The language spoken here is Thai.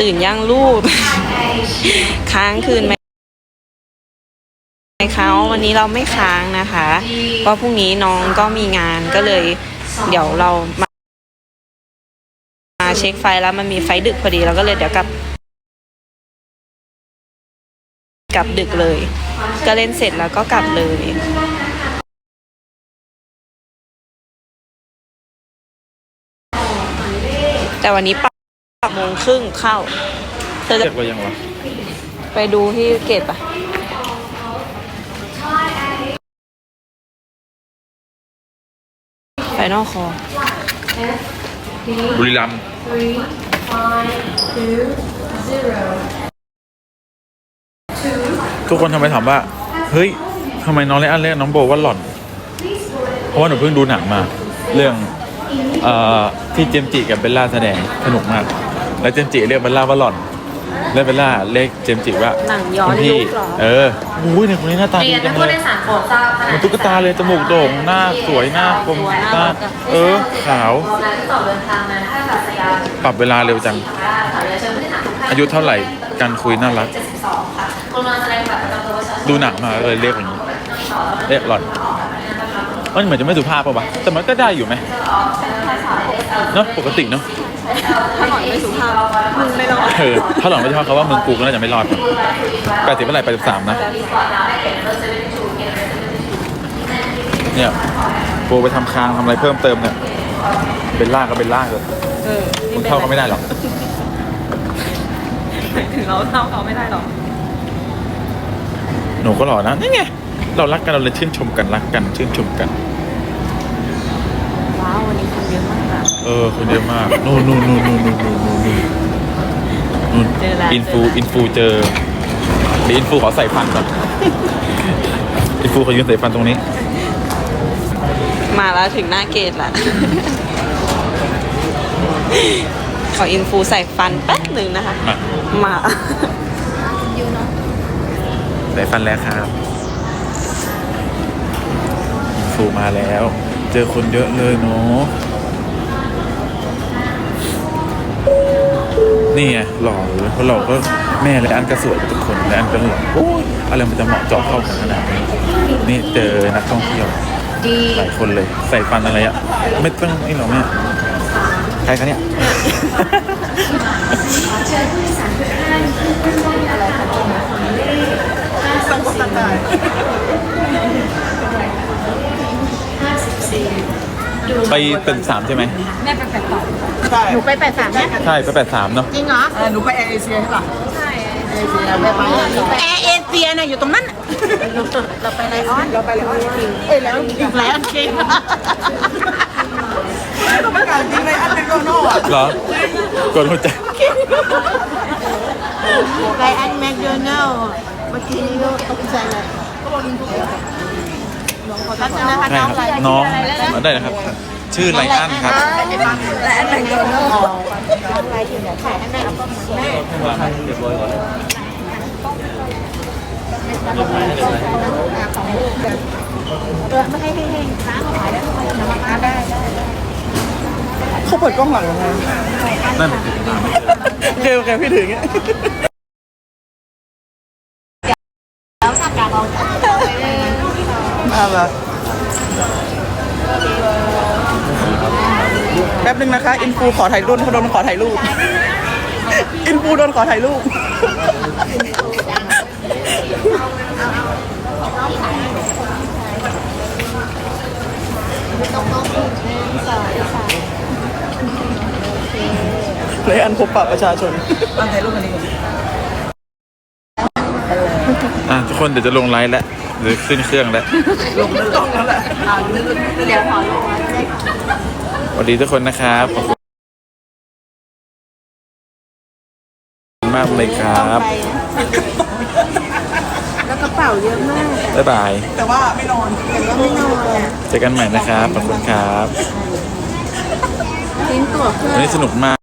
ตื่นยังลูก ค้างคืนไหมคะวันนี้เราไม่ค้างนะคะเพราะพรุ่งนี้น้องก็มีงานก็เลย เดี๋ยวเรามามาเช็คไฟล์แล้วมันมีไฟล์ดึกพอดีเราก็เลยเดี๋ยวกลับกลับดึกเลย ก็เล่นเสร็จแล้วก็กลับเลย แต่วันนี้ปรับ โมงครึ่งเข้าเธอจะเจ็บกว่ายังวะไปดูที่เกตปะไฟนอลคอบุรีรัมย์ทุกคนทำไมถามว่า เฮ้ยทำไมน้องเลอันเรียกน้องโบว่าหล่อน เพราะว่าหนูเพิ่งดูหนังมา เรื่องเอ่อที่เจมส์จิกับเบลล่าแสดงสนุกมาก แล้วเจมส์จิเรียกเบลล่าว่าหล่อนแล้วเบลล่าเรียกเจมส์จิว่าหนังย้อนคุณพี่ยุคเหรอ เอออุ้ยเนี่ยคนนี้หน้าตาเรีดียนจันักงผู้เลโดยย สารโปรดทราบขณะเหมันตุ๊กตาเลยจมูกโด่งหน้าสวยหน้ากลมหน้าเออขาว รอการที่ต่อเดินทางมาท่าอากาศยานปรับเวลาเร็วจังได้ค่ะเรียนเชิญผู้โดยสารทุกท่านอายุเท่าไหร่การคุยน่ารัก 72ค่ะกรุณาแสดงบัตรประจำตัวประชาชนดูหนังมาเลยเรียกอย่างนี้ เรียกหล่อนมันเหมือนจะไม่สุภาพป่าวะแต่มันก็ได้อยู่ไหมเนาะปกติเนาะ ถ้าหน่อยไม่สุภาพมึงไม่รอดเออถ้าหล่อนไม่ชอบเขาว่ามึงกูก็น่าจะไม่รอดแปดสิบเมื่อไหร่แปดสิบสามนะ เนี่ยโบไปทำคางทำอะไรเพิ่มเติมเนี่ย เป็นล่าก็เป็นล่าเลยเออมึงเข้าก็ไม่ได้หรอกถึงเราเท่าเขาไม่ได้หรอกหนูก็หล่อนะนี่ไงเรารักกันเราเลยชื่นชมกันรักกันชื่นชมกัน ว้าว วันนี้คนเยอะมาก อะเออคนเยอะมากนู่นนู่นนู่นนู่นนู่นนู่นนู่นนู่นเจอแล้ว อินฟูอินฟูเจอเดี๋ยวอินฟูขอใส่ฟันก่อนอินฟูขอยืนใส่ฟันตรงนี้ มาแล้วถึงหน้าเกตละ ขออินฟูใส่ฟันแป๊บหนึ่งนะคะ มามา ใส่ฟันแล้วครับอินฟูมาแล้ว เจอคนเยอะเลยเนาะ นี่ไงหล่อเลยเพราะเราก็แม่และอันก็สวยทุกคนและอันก็หล่อโอ้ยอะไรมันจะเหมาะเจาะเข้ากันขนาดนี้นี่เจอนักท่องเที่ยวหลายคนเลยใส่ฟันอะไรอะไม่ต้องนี่หรอกแม่ใครคะเนี่ยไปเป็นสามใช่ไหม หนูไปแปดสามเนี่ยใช่ไปแปดสามเนาะจริงเหรอ เออหนูไปแอร์เอเชียใช่ป่ะแอร์เอเชียเนี่ยอยู่ตรงนั้นน่ะเราไปไลออนเราไปเลยอ๋อเอ้ยแล้วอีกแล้วจริงต้องประกาศจริงเลยอันเป็นโรโน่อะเหรอกดหัวใจไลออนแมคโดนัลด์เมื่อกี้นี้ก็ตกใจเลยรัตนะคะใช่น้องครับไลน้องมาได้นะครับ ชื่อไลอ้อนครับไลออนแมคโดนัลด์น้องไลถึงจะถ่ายให้แม่แล้วก็แม่เรียบร้อยก่อนเออไม่ให้ให้ให้ค้างขายได้ไหมน้ำได้เขาเปิดกล้องหลังยังไงนั่นโอเคโอเคพี่ถึงเงี้ยแล้วสักการเราน่ารัก ป๊บนึงนะคะ อินฟูขอถ่ายรูปเขาโดนขอถ่ายรูป อินฟูโดนขอถ่ายรูปเลยอันพบปะประชาชน อันถ่ายรูปกันดีอะทุกคนเดี๋ยวจะลงไลฟ์แล้วเดี๋ยวขึ้นเครื่องแล้ว ลงกล้องแล้วแหละเดี๋ยวขอลงส วัสดีทุกคนนะครับขอบคุณมากเลยครับแล้วกระเป๋าเยอะมาก บ๊ายบาย แต่ว่าไม่นอนแต่ว่าไม่นอนอะเจอกันใหม่นะครับ ขอบคุณครับทิ้งตัวเพื่อ วันนี้สนุกมาก